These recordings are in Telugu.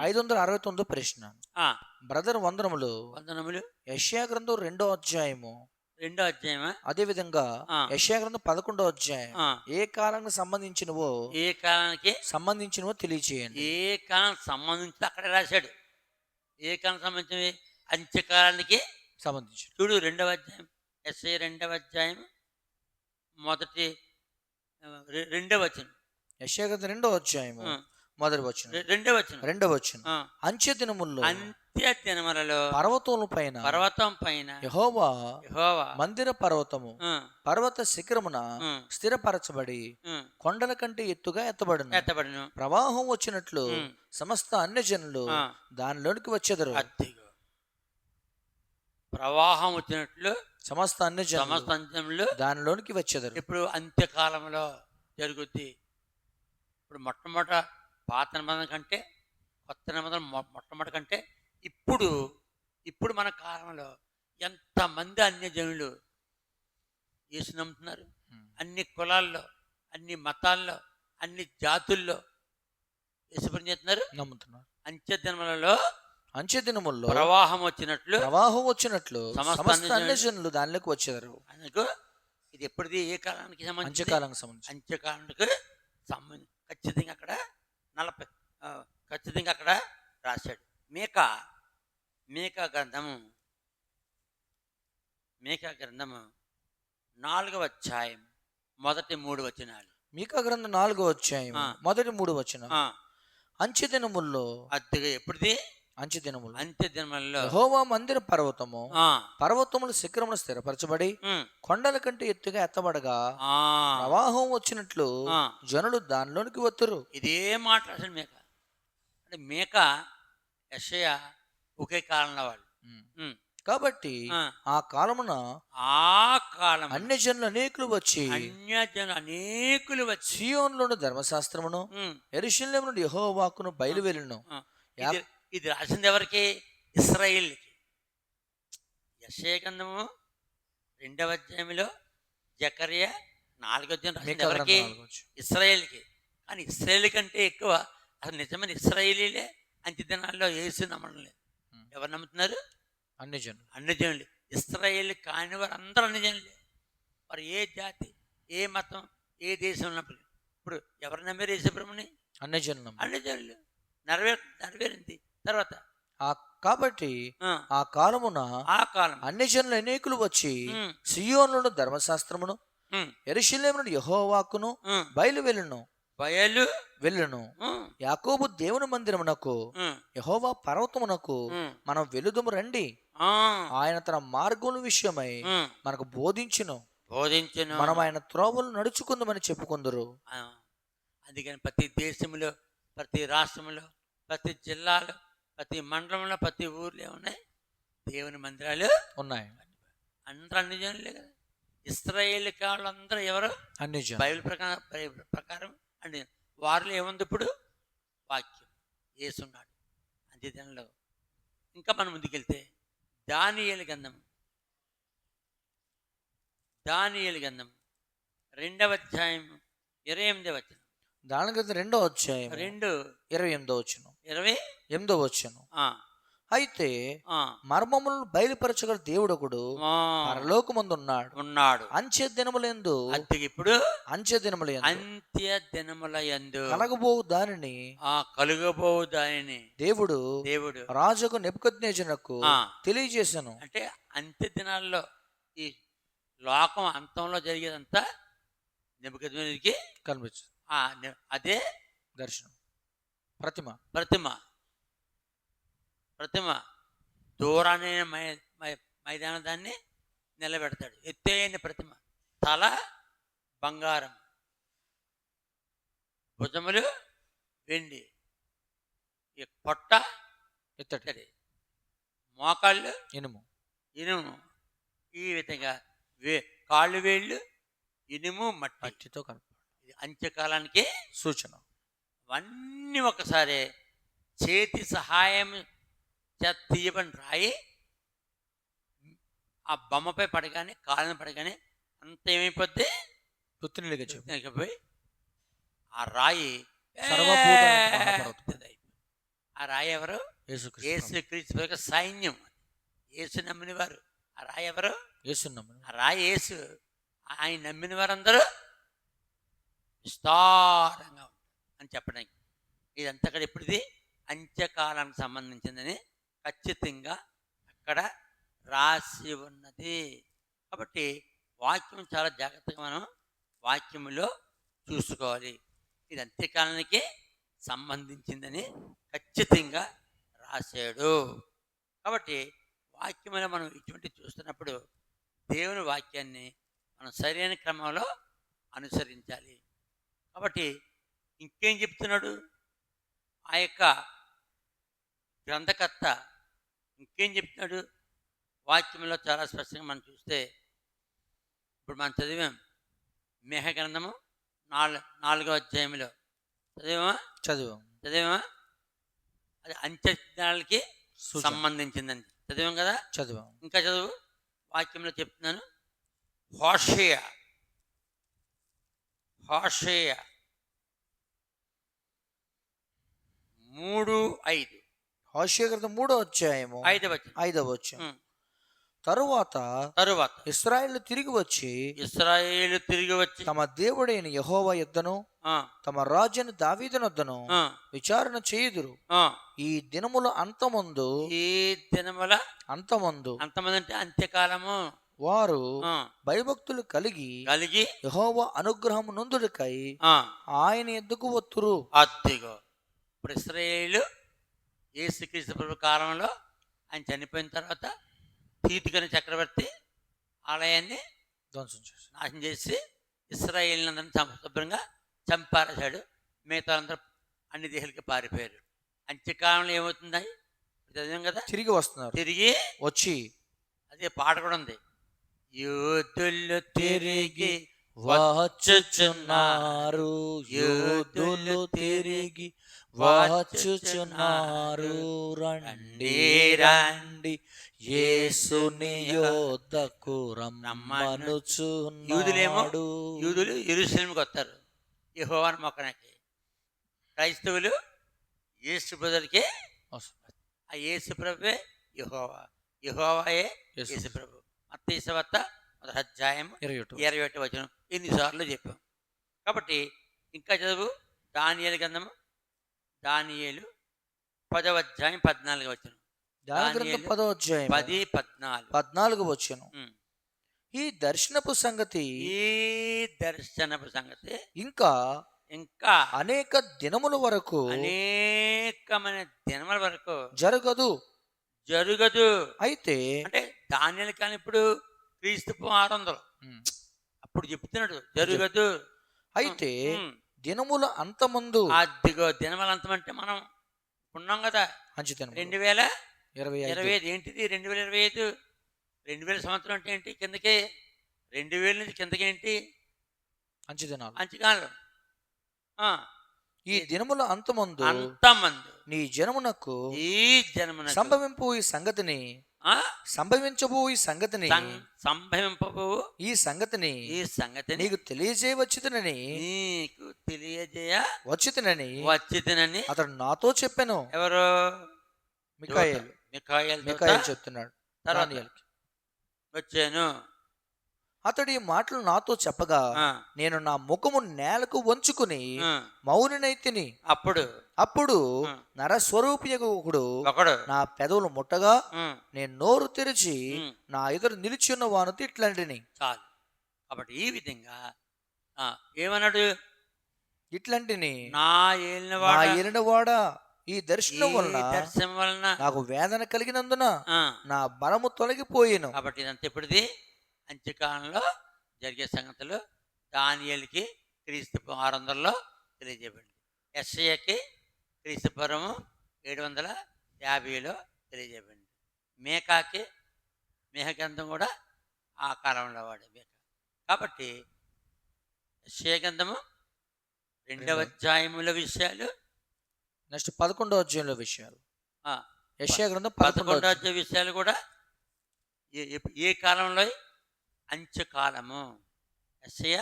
ఐదు వందల అరవై తొమ్మిదో ప్రశ్న. ఆ, బ్రదర్ వందనములు. వందనములు. యష్యా గ్రంథం రెండో అధ్యాయము. రెండో అధ్యాయమా? అదే విధంగా ఆ. యష్యా గ్రంథం పదకొండో అధ్యాయం. ఏ కాలానికి సంబంధించినవో ఏ కాలానికి? సంబంధించినవో తెలియచేయండి. ఏ కాలం సంబంధించి అక్కడ రాశాడు. ఏ కాలం సంబంధించి అంత్యకాలానికి సంబంధించి చూడు రెండవ అధ్యాయం. ఎస్ఐ రెండవ అధ్యాయం. మొదటి రెండవ వచనం. యష్యా గ్రంథం రెండో అధ్యాయము. మొదటి వచ్చిన రె- రెండవ వచనం. రెండో వచ్చిన అంత్య దినముల్లో అంత్య దినములలో పర్వతముల పైన పర్వతం పైన యెహోవా యెహోవా మందిర పర్వతము పర్వత శిఖరమున స్థిరపరచబడి కొండల కంటే ఎత్తుగా ఎత్తబడును. ఎత్తబడును. ప్రవాహం వచ్చినట్లు. సమస్త అన్య జనులు దానిలోనికి వచ్చేదరు. ప్రవాహం వచ్చినట్లు సమస్త అన్య సమస్త దానిలోనికి వచ్చేదరు. ఇప్పుడు అంత్యకాలంలో జరుగుద్ది. ఇప్పుడు మొట్టమొదట పాత నిబంధన కంటే కొత్త నిబంధన మొట్టమొదటి కంటే ఇప్పుడు ఇప్పుడు మన కాలంలో ఎంతమంది అన్యజనులు యేసు నమ్ముతున్నారు. అన్ని కులాల్లో అన్ని మతాల్లో అన్ని జాతుల్లో యేసు పని చేస్తున్నారు? నమ్ముతున్నారు. అంత్య దినములలో అంత్య దినముల్లో ప్రవాహం వచ్చినట్లు ప్రవాహం వచ్చినట్లు సమస్త సమస్త అన్య అన్య జనులు దానిలోకి వచ్చేదరు అందుకు ఇది ఎప్పటిది? ఏ కాలానికి సంబంధించి అంత్యకాలానికి సంబంధించి అంత్యకాలానికి సంబంధం ఖచ్చితంగా అక్కడ నలభై ఖచ్చితంగా అక్కడ రాశాడు. మేక మేక గ్రంథము మేక గ్రంథము నాలుగవ అధ్యాయం మొదటి మూడు వచనాలు. మీకా గ్రంథం నాలుగో అధ్యాయం. మొదటి మూడు వచ్చిన ఆ, అంత్య దినముల్లో అతిగా ఎప్పటిది అంత్య దినములు. అంత్య దినములలో యెహోవా మందిర పర్వతము ఆ, పర్వతముల శిఖరమును స్థిరపరచబడి కొండల కంటే ఎత్తుగా ఎత్తబడగా ఆ, ప్రవాహం వచ్చినట్లు. జనులు దానిలోనికి వత్తురు. ఇదే మాట రాశాడు మేక. అంటే మేక యషయ ఒకే కాలంలో వాళ్ళు. కాబట్టి ఆ, కాలమున ఆ కాలం అన్య జనులు అనేకులు వచ్చి అన్యజన అనేకులు వచ్చి సియోన్లోని ధర్మశాస్త్రమును ఉమ్, ఎరుషలేము నుండి యెహోవాకును బయలువెళ్ళును. ఇది రాసింది ఎవరికి? ఇస్రాయిల్కి. యశేకందము రెండవ అధ్యాయంలో జకర్య నాలుగో అధ్యాయం రాసింది ఎవరికి. ఇస్రాయేల్కి. కానీ ఇస్రాయేల్ కంటే ఎక్కువ అసలు నిజమైన ఇస్రాయేలీలే అంత్య దినాల్లో యేసు నమ్మడం లేదు. ఎవరు నమ్ముతున్నారు? అన్య జనులు. అన్ని జనులు. ఇస్రాయేల్ కాని వారు అందరూ అన్ని జనులే. వారు ఏ జాతి ఏ మతం ఏ దేశం ఉన్నప్పుడు ఇప్పుడు ఎవరు నమ్మారు యేసుప్రభుని అన్య జనులు అన్ని జనులు. నెరవేరు నెరవేరింది. తర్వాత కాబట్టి ఆ, కాలమున ఆ కాలం అన్య జనులు అనేకులు వచ్చి సియోన్లోని ధర్మశాస్త్రమును నుండి యెహోవాకును ఉమ్, బయలువెళ్ళును బయలు వెళ్ళును. యాకోబు దేవుని మందిరమునకు యెహోవా పర్వతమునకు మనం వెలుదుము రండి. ఆయన తన మార్గముల విషయమై మనకు బోధించును. బోధించను. మనం ఆయన త్రోవలు నడుచుకుందామని చెప్పుకుందరు. అందుకని ప్రతి దేశంలో ప్రతి రాష్ట్రంలో ప్రతి జిల్లాలో ప్రతి మండలంలో ప్రతి ఊర్లో ఏమున్నాయి? దేవుని మందిరాలు ఉన్నాయి. అందరూ అన్ని జనులే కదా. ఇస్రాయేల్ వాళ్ళందరూ ఎవరు? అన్ని బైబిల్ ప్రకారం ప్రకారం అండి వారిలో ఏముంది ఇప్పుడు? వాక్యం. ఏసున్నాడు అంతే దానిలో ఇంకా మనం ముందుకెళ్తే దానియేలు గంధం దానియేలు గంధం రెండవ అధ్యాయం ఇరవై ఎనిమిదవ వచ్చిన దాని క్రితం రెండో అధ్యాయం రెండు. ఇరవై ఎనిమిదో వచ్చును ఇరవై? ఎనిమిదో వచ్చును ఆ, అయితే ఆ, మర్మములను బయలుపరచగల దేవుడొకడు ఆ, పరలోకమందు ఉన్నాడు. ఉన్నాడు అంచె దినములందు అంతే ఇప్పుడు అంచె దినములందు అంత్య దినముల యందు కలగబో దానిని ఆ కలుగబోవు దానిని దేవుడు దేవుడు రాజుకు నెప్పుకొద్నేజనకు తెలియజేశాను అంటే అంత్య దినాల్లో ఈ లోకం అంతంలో జరిగేదంతా నిబద్ధికి కనిపించు అదే దర్శనం. ప్రతిమ. ప్రతిమ. ప్రతిమ. దూరాన్ని మై మైదానం దాన్ని నిలబెడతాడు. ఎత్తైన ప్రతిమ. తల బంగారం. భుజములు వెండి. ఈ పొట్ట ఇత్తడి మోకాళ్ళు ఇనుము. ఇనుము. ఈ విధంగా వే కాళ్ళు వేళ్ళు ఇనుము మట్టి. మట్టితో ఇది అంత్యకాలానికి సూచన. అవన్నీ ఒకసారి చేతి సహాయం తీయబడి రాయి ఆ బొమ్మపై పడగానే కాళ్ళని పడగానే అంత ఏమైపోద్ది? పుత్రునిగా చెప్పు. పోయి ఆ రాయి. ఆ రాయి ఎవరు? యేసుక్రీస్తు యేసు క్రీస్తు యొక్క సైన్యం. యేసు నమ్మిన వారు. ఆ రాయి ఎవరు? యేసు నమ్మును. ఆ రాయి యేసు. ఆయన నమ్మిన వారందరూ విస్తారంగా అని చెప్పడానికి. ఇదంతా అక్కడ ఇప్పుడుది అంత్యకాలానికి సంబంధించిందని ఖచ్చితంగా అక్కడ రాసి ఉన్నది. కాబట్టి వాక్యం చాలా జాగ్రత్తగా మనం వాక్యములో చూసుకోవాలి. ఇది అంత్యకాలానికి సంబంధించిందని ఖచ్చితంగా రాశాడు. కాబట్టి వాక్యములో మనం ఇటువంటి చూస్తున్నప్పుడు దేవుని వాక్యాన్ని మనం సరైన క్రమంలో అనుసరించాలి. కాబట్టి ఇంకేం చెప్తున్నాడు? ఆ యొక్క గ్రంథకర్త ఇంకేం చెప్తున్నాడు? వాక్యంలో చాలా స్పష్టంగా మనం చూస్తే ఇప్పుడు మనం చదివాం మేఘ గ్రంథము నాలుగు నాలుగో అధ్యాయంలో. చదివామా? చదివాం. చదివామా? అది అంత్యజ్ఞానాలకి. సంబంధించిందండి. చదివాం కదా? చదివాం. ఇంకా చదువు? వాక్యంలో చెప్తున్నాను. హోషయ హోషయ మూడు ఐదు. హోషే గ్రంథం మూడో అధ్యాయము ఐదు వచ్చిన ఐదవ వచ్చాం తరువాత తరువాత ఇస్రాయేల్ తిరిగి వచ్చి ఇస్రాయేలు తిరిగి వచ్చి తమ దేవుడైన యహోవా యొద్దను ఆ, తమ రాజుని దావీదునొద్దను ఆ, విచారణ చేయుదురు. ఆ. ఈ దినముల అంతమందు ఈ దినముల అంతమందు అంతమంది అంటే అంత్యకాలము. వారు భయభక్తులు కలిగి కలిగి యహోవా అనుగ్రహం నొందుడికై ఆయన ఎద్దుకు వత్తురు? అద్దిగో ఇప్పుడు ఇస్రాయేలు యేసుక్రీస్తు ప్రభు కాలంలో ఆయన చనిపోయిన తర్వాత తీతికని చక్రవర్తి ఆలయాన్ని ధ్వంసం చేసి నాశనం చేసి ఇస్రాయేల్ అందరిని శుభ్రంగా చంపారేశాడు. మిగతా అందరూ అన్ని దేశాలకి పారిపోయారు. అంత్యకాలంలో ఏమవుతుంది చదివాం కదా తిరిగి వస్తున్నారు. తిరిగి వచ్చి అదే పాట కూడా ఉంది. యూదులు తిరిగి వచ్చుచున్నారు. యోధులు తిరిగి వచ్చుచున్నారు. రండి రండి. యేసుని యోధకు యూదులేమో? రమ్మనుచున్నాడు యూదులు ఎరుసలేంకి వస్తారు. యెహోవాను మొక్కడానికి. క్రైస్తవులు యేసు బ్రదర్కి ఆ యేసు ప్రభువే యెహోవా. యెహోవాయే. యేసు ప్రభు. మత్తయి వార్త మొదటి అధ్యాయం ఇరవై ఒకటి. ఇరవై ఒకటి వచనం. ఎన్నిసార్లు చెప్పాం. కాబట్టి ఇంకా చదువు. దానియేలు గ్రంథము. దానియేలు పదవ అధ్యాయం పద్నాలుగు వచనం. దాని గ్రంథం దానియేలు పదో అధ్యాయం పది పద్నాలుగు. పద్నాలుగు వచ్చాను. ఈ దర్శనపు సంగతి ఈ దర్శనపు సంగతి ఇంకా ఇంకా అనేక దినముల వరకు అనేకమైన దినముల వరకు జరగదు. జరగదు. అయితే అంటే ధాన్యాలు కానీ ఇప్పుడు క్రీస్తు ఆరు వందలు అప్పుడు చెప్తున్నాడు జరగదు అయితే. దినముల అంతమందు అదిగో దినముల అంతం అంటే మనం ఉన్నాం కదా. అంచుతనం రెండు వేల ఇరవై ఇరవై ఐదు. ఏంటిది? రెండు వేల ఇరవై ఐదు. రెండు వేల సంవత్సరం అంటే ఏంటి? కిందకి రెండు వేల నుంచి కిందకి ఏంటి? అంచుదినాలు అంచకాలం ఆ, ఈ దినముల అంతమందు అంతమంది. నీ జనమునకు ఈ జన్మన సంభవింపు ఈ సంగతిని సంభవించబో ఈ సంగతిని సంభవింపబో ఈ సంగతిని ఈ సంగతిని నీకు తెలియజేయవచ్చునని నీకు తెలియజేయ వచ్చితనని వచ్చితనని అతడు నాతో చెప్పాను. ఎవరు? మికాయేలు మికాయల్ మికాయేలు చెప్తున్నాడు. వచ్చాను. అతడు ఈ మాటలు నాతో చెప్పగా నేను నా ముఖము నేలకు వంచుకుని. మౌనినైతిని అప్పుడు అప్పుడు ఆ. నరస్వరూపియగు ఒకడు నా పెదవులు ముట్టగా నేను నోరు తెరిచి నా ఎదురు నిలిచి ఉన్న వాను ఇట్లాంటిని. చాలు. కాబట్టి ఈ విధంగా ఏమన్నాడు? ఇట్లాంటిని నా ఏలినవాడ. ఈ దర్శనం వలన దర్శనం వలన నాకు వేదన కలిగినందున నా బలము తొలగిపోయేను. కాబట్టి ఇదంతా ఇప్పుడుది అంత్యకాలంలో జరిగే సంగతులు దానియలకి క్రీస్తు ఆరు వందలలో తెలియజేయబడింది. ఎస్ఐకి క్రీస్తు పూర్వము ఏడు వందల యాభైలో తెలియజేయబడింది. మేకాకి మేఘగంధం కూడా ఆ కాలంలో వాడే మేక. కాబట్టి ఎస్ఐ గంధము రెండవ అధ్యాయముల విషయాలు. నెక్స్ట్ పదకొండో అధ్యాయంలో విషయాలు. యెషయా గ్రంథం పదకొండో పదకొండో అధ్యాయం. విషయాలు కూడా ఏ కాలంలో అంత్యకాలము. ఎస్ఐ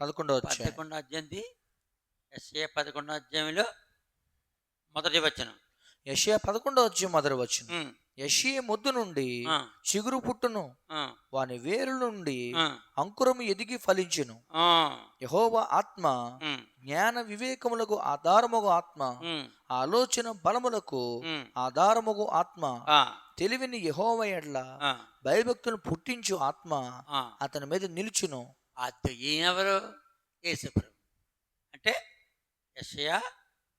పదకొండో అధ్యాయం. పదకొండో అధ్యాయంది ఎస్ఏ పదకొండో అధ్యాయంలో మొదటి వచనం. యషియా పదకొండో వచ్చి మొదలు వచ్చిన ఉమ్, యషియ మొద్దు నుండి చిగురు పుట్టును. వాని వేరు నుండి అంకురము ఎదిగి ఫలించును. యహోవా ఆత్మ జ్ఞాన వివేకములకు ఆధారముగు ఆత్మ. ఆలోచన బలములకు ఆధారముగు ఆత్మ. తెలివిని యహోవ ఎడ్ల భయభక్తులను పుట్టించు ఆత్మ. అతని మీద నిలుచును. ఈయనెవరు యేసుప్రభు. అంటే యెషయా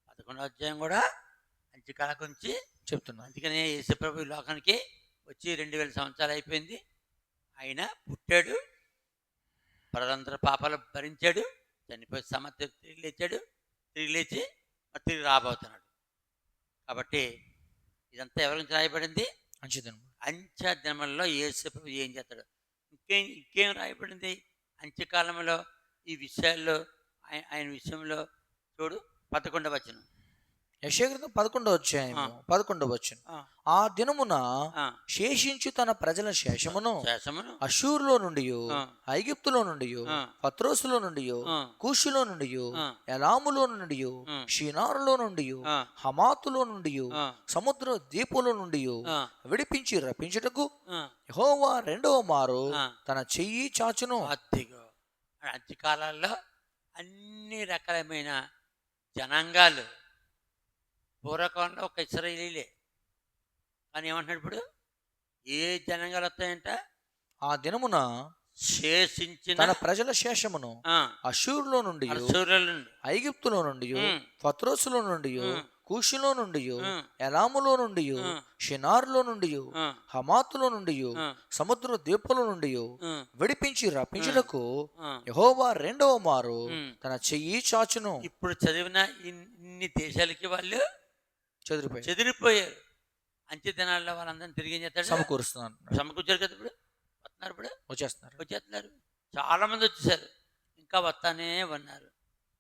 పదకొండో అధ్యాయం కూడా అంత్యకాల గురించి చెప్తున్నాను అందుకనే యేసుప్రభు ఈ లోకానికి వచ్చి రెండు వేల సంవత్సరాలు అయిపోయింది. ఆయన పుట్టాడు ప్రజలందరూ పాపాలు భరించాడు చనిపోయి సమర్థ తిరిగి లేచాడు తిరిగి లేచి తిరిగి రాబోతున్నాడు. కాబట్టి ఇదంతా ఎవరి గురించి రాయబడింది? అంచ అంత్య దినములలో యేసుప్రభు ఏం చేస్తాడు? ఇంకేం ఇంకేం రాయబడింది? అంత్యకాలంలో ఈ విషయాల్లో ఆయన ఆయన విషయంలో చూడు పదకొండవ వచనం. యశగ్రంథం పదకొండో అధ్యాయము పదకొండో వచ్చిన ఆ, దినమున శేషించు తన ప్రజల శేషమును అషూరులో నుండి. ఐగిప్తులో నుండి. పత్రోసులో నుండి కూషులో నుండి. ఎలాములో నుండి. షీనారులో నుండి హమాతులో నుండి సముద్ర దీపుల నుండి విడిపించి రప్పించుటకు యెహోవా రెండవ మారు. తన చెయ్యి చాచును. అంత్యకాలాల్లో అన్ని రకాలమైన జనాంగాలు పూర్వకాలంలో ఒక ఇస్రాయేలీలే కానీ ఏమంటున్నాడు ఇప్పుడు ఏ జనాంగాలు వస్తాయంట ఆ దినమున శేషించిన తన ప్రజల శేషమును ఆ, అషూరులో నుండి ఐగిప్తులో నుండి ఉమ్. పత్రోసులో నుండి. కూషులో నుండి. ఎలాములో నుండి. షినారులో నుండి హమాతులో నుండి సముద్ర దీపుల నుండి విడిపించి రప్పించుటకు. యెహోవా రెండవ మారు. తన చెయ్యి చాచును ఇప్పుడు చదివిన ఇన్- ఇన్ని దేశాలకి వాళ్ళు చెదిరిపోయి చెదిరిపోయారు అంత్య దినాల్లో వాళ్ళందరినీ తిరిగి ఏం చేస్తాడు? సమకూరుస్తున్నాను సమకూర్చారు కదా ఇప్పుడు? వస్తున్నారు ఇప్పుడు? వచ్చేస్తున్నారు. వచ్చేస్తున్నారు. చాలా మంది వచ్చేసారు. ఇంకా వస్తానే ఉన్నారు.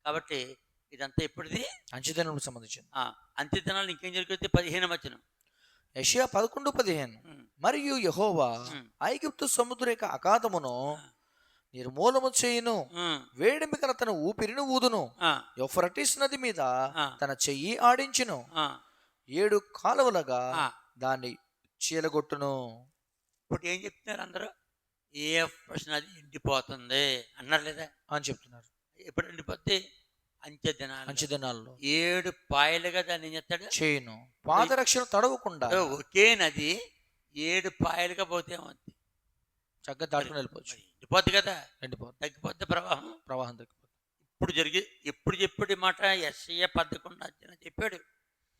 కాబట్టి ఇదంతా ఇప్పుడుది అంచెదనకు సంబంధించింది. ఆ, అంత్య దినాలు ఇంకేం జరుగుతుంది పదిహేను వచ్చిన యెషయా పదకొండు పదిహేను. మరియు యెహోవా. ఐగుప్తు సముద్ర యొక్క అగాధమును నిర్మూలము చేయును. వేడిమి గల తన ఊపిరిని ఊదును. యొఫ్రటిస్ నది మీద తన చెయ్యి ఆడించును. ఏడు కాలువలుగా దాన్ని చీలగొట్టును. ఇప్పుడు ఏం చెప్తున్నారు అందరూ? ఏ ప్రశ్న అది ఎండిపోతుంది అన్నారు లేదా? అని చెప్తున్నారు. ఎప్పుడు ఎండిపోద్ది? అంత్య దినాలు అంచెదినాల్లో ఏడు పాయలుగా దాన్ని ఏం చేస్తాడు? చేయును. పాదరక్షణ తడవకుండా. ఒకే నది ఏడు పాయలుగా పోతే చక్కగా దాటుకుని వెళ్ళిపోవచ్చు. ఎండిపోద్ది కదా? ఎండిపోతుంది తగ్గిపోద్ది ప్రవాహం? ప్రవాహం తగ్గిపోతుంది ఇప్పుడు జరిగి ఎప్పుడు చెప్పాడు మాట? ఎస్ఐ పద్దకుండా చెప్పాడు.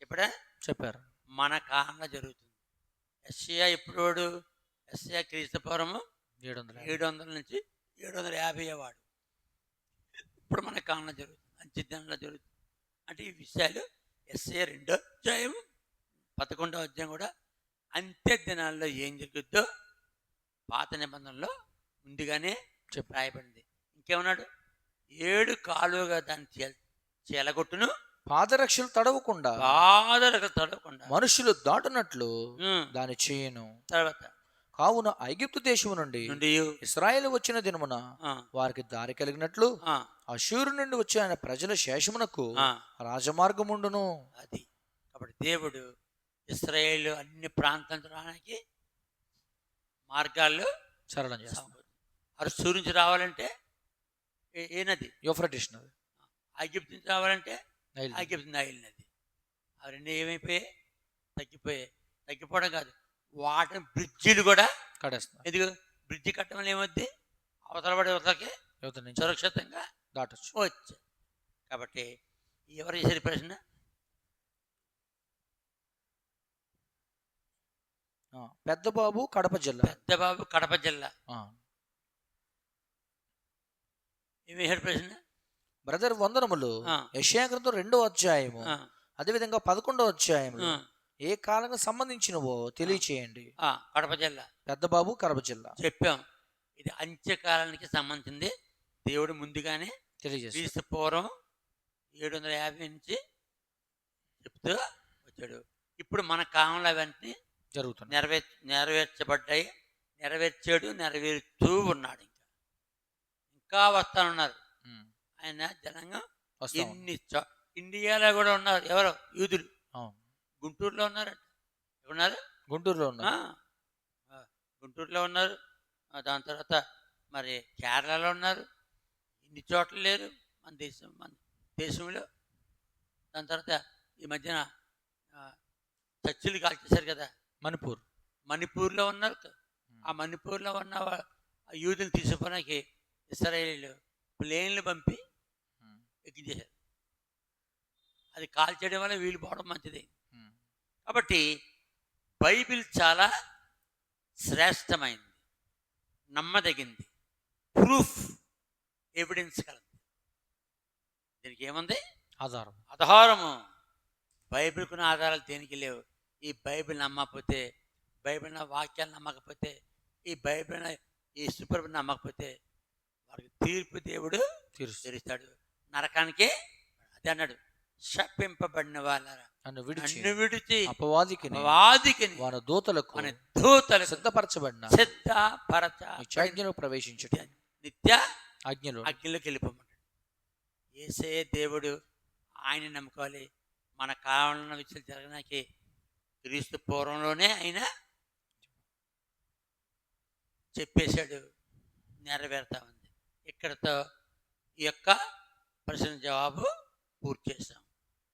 ఇప్పుడే చెప్పారు. మన కాలంలో జరుగుతుంది. ఎస్ఐ ఎప్పుడు వాడు ఎస్ఐ క్రీస్తు పూర్వము ఏడు వందల ఏడు వందల నుంచి ఏడు వందల యాభై వాడు. ఇప్పుడు మన కాలంలో జరుగుతుంది. అంత్యదినంలో జరుగుతుంది. అంటే ఈ విషయాలు ఎస్ఐ రెండో అధ్యాయం పదకొండో అధ్యాయం కూడా అంత్య దినాల్లో ఏం జరుగుద్దో పాత నిబంధనలో ముందుగానే చెప్పు. రాయబడింది. ఇంకేమన్నాడు? ఏడు కాలువగా దాన్ని చీల చీలగొట్టును పాదరక్షలు తడవకుండా బాధలకు తడవకుండా. మనుషులు దాటునట్లు దాని చేయను. తర్వాత. కావున ఐగిప్తు దేశము నుండి ఇస్రాయేల్ వచ్చిన దినమున వారికి దారి కలిగినట్లు ఆ, అషూరు నుండి వచ్చే ఆయన ప్రజల శేషమునకు. రాజమార్గముండును. అది. కాబట్టి దేవుడు ఇస్రాయేల్ అన్ని ప్రాంతాలకు రావడానికి మార్గాల్లో సరళం చేస్తాం అరు సూర్యు నుంచి రావాలంటే ఏ- ఏ నది? యోఫ్రటిస్ నది. ఐగిప్తు నుంచి రావాలంటే ఐగిప్తు నైల్ నది అవి రెండు ఏమైపోయాయి? తగ్గిపోయాయి. తగ్గిపోవడం కాదు. వాటిని బ్రిడ్జిలు కూడా కడేస్తున్నారు ఎందుకు బ్రిడ్జి కట్టడం వల్ల ఏమవుద్ది? అవతల పడే అవతలకి సురక్షితంగా దాటొచ్చు. వచ్చు కాబట్టి ఎవరు ఈ ప్రశ్న? పెద్ద బాబు కడప జిల్లా. పెద్ద బాబు కడప జిల్లా. ఏమి ప్రశ్న? బ్రదర్ వందనములు. ఆ. యెషయా గ్రంథం రెండో అధ్యాయము. అదేవిధంగా పదకొండో అధ్యాయంలో ఆ, ఏ కాలానికి సంబంధించినవో తెలియచేయండి. కడప జిల్లా. పెద్ద బాబు కడప జిల్లా. చెప్పాం. ఇది అంత్యకాలానికి సంబంధించింది. దేవుడు ముందుగానే తెలియజేసి పూర్వం ఏడు వందల యాభై నుంచి చెప్తూ వచ్చాడు. ఇప్పుడు మన కాలంలో అవన్నీ జరుగుతుంది నెరవేర్ నెరవేర్చబడ్డాయి. నెరవేర్చాడు నెరవేరుతూ ఉన్నాడు ఇంకా. ఇంకా వస్తానున్నారు. ఆయన జనంగా వస్తాం ఎన్ని ఇండియాలో కూడా ఉన్నారు. ఎవరో? యూదులు. గుంటూరులో ఉన్నారంట. ఉన్నారు గుంటూరులో ఉన్నారు. గుంటూరులో ఉన్నారు. దాని తర్వాత మరి కేరళలో ఉన్నారు. ఇన్ని చోట్ల లేరు? మన దేశం మన దేశంలో. దాని తర్వాత ఈ మధ్యన చర్చిలు కాల్చేశారు కదా. మణిపూర్. మణిపూర్లో ఉన్నారు. ఆ మణిపూర్లో ఉన్న యూదులు తీసుకోవడానికి ఇస్రాయేలీలు ప్లేన్లు పంపి ఎక్కించేశారు అది కాల్చేయడం వల్ల వీలు పోవడం మంచిది. కాబట్టి బైబిల్ చాలా శ్రేష్టమైంది. నమ్మదగింది. ప్రూఫ్ ఎవిడెన్స్ కలది. దీనికి ఏముంది? ఆధారం. ఆధారము. బైబిల్కున్న ఆధారాలు దేనికి లేవు? ఈ బైబిల్ నమ్మకపోతే బైబిల్ వాక్యాలు నమ్మకపోతే ఈ బైబిల్ ఈ సుప్రభు నమ్మకపోతే వారికి తీర్పు దేవుడు తెరుస్తాడు. నరకానికి అదే అన్నాడు. శప్పింపబడిన వాళ్ళరా? నన్ను విడిచి. నన్ను విడిచి. అపవాదికి వాదికి వారి దూతలకు మన దూతలకు సిద్ధపరచబడిన సిద్ధపరచ నిత్యాజ్ఞలో ప్రవేశించుట. నిత్య ఆజ్ఞలో అగ్నిలోకి వెళ్ళిపోమంటాడు ఏసే దేవుడు ఆయన నమ్ముకోవాలి. మన కావాలన్న విషయాలు జరగడానికి క్రీస్తు పూర్వంలోనే ఆయన చెప్పేశాడు నెరవేరుతా ఉంది. ఇక్కడతో ఈ యొక్క ప్రశ్న జవాబు పూర్తి చేశాం.